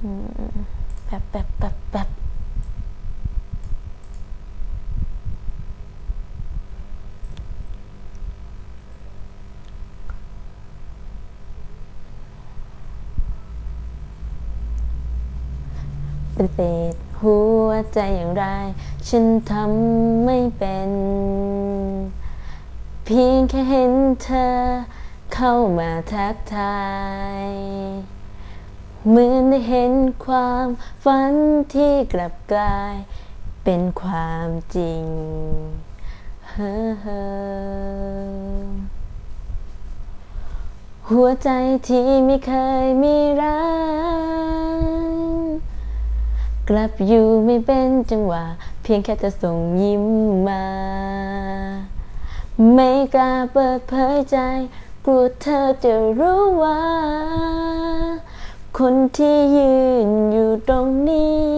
แบบแบบแบบแบบเป็นเศษหัวใจอย่างไร ฉันทำไม่เป็น เพียงแค่เห็นเธอเข้ามาทักทาย เหมือนได้เห็นความฝันที่กลับกลาย เป็นความจริงเฮ้อหัวใจที่ไม่เคยมีรักกลับอยู่ไม่เป็นจังหวะ เพียงแค่จะส่งยิ้มมา ไม่กล้าเปิดเผยใจ กลัวเธอจะรู้ว่า คนที่ยืนอยู่ตรงนี้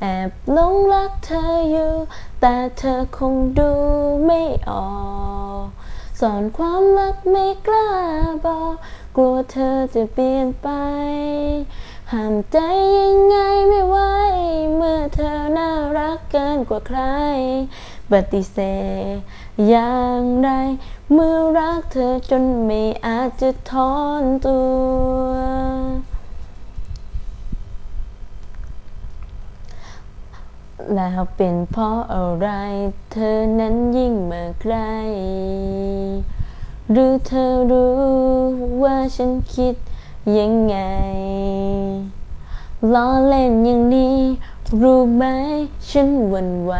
แอบหลงรักเธออยู่ แต่เธอคงดูไม่ออกสอนความรักไม่กล้าบอก กลัวเธอจะเปลี่ยนไป ห้ามใจยังไงไม่ไหว เมื่อเธอน่ารักเกินกว่าใคร ปฏิเสธอย่างไร เมื่อรักเธอจนไม่อาจจะถอนตัว แล้วเป็นเพราะอะไร เธอนั้นยิ่งมาใกล้ หรือเธอรู้ว่าฉันคิดยังไงล้อเล่นอย่างนี้ รู้ไหมฉันหวันไหว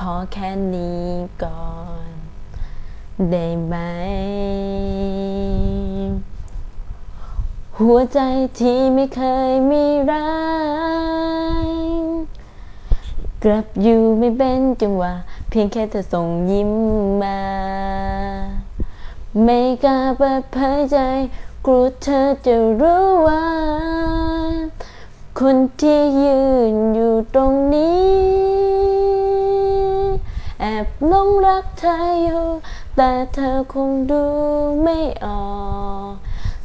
พอแค่นี้ก่อน ได้ไหม หัวใจที่ไม่เคยมีรักกลับอยู่ไม่เป็นจังหวะเพียงแค่เธอส่งยิ้มมา ไม่กล้าเปิดเผยใจกลัวเธอจะรู้ว่า คนที่ยืนอยู่ตรง รักเธออยู่ แต่เธอคงดูไม่ออก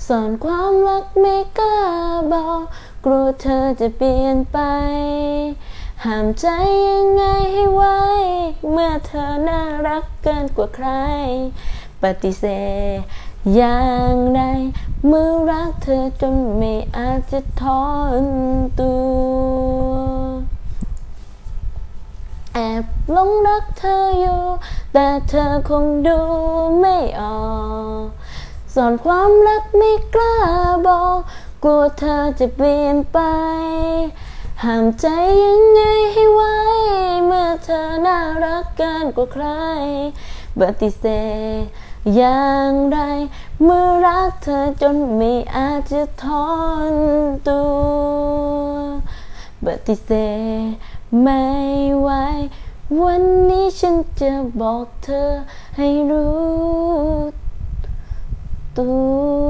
สอนความรักไม่กล้าบอกกลัวเธอจะเปลี่ยนไป ห้ามใจยังไงให้ไว้ เมื่อเธอน่ารักเกินกว่าใคร ปฏิเสธอย่างไรเมื่อรักเธอจนไม่อาจจะถอนตัว แอบ หลงรักเธออยู่ แต่เธอคงดูไม่ออกสอนความรักไม่กล้าบอก กลัวเธอจะเปลี่ยนไป ห้ามใจยังไงให้ไว้ เมื่อเธอน่ารักเกินกว่าใครปฏิเสธอย่างไร เมื่อรักเธอจนไม่อาจจะถอนตัวปฏิเสธไม่ไหว วันนี้ฉันจะบอกเธอให้รู้ตัว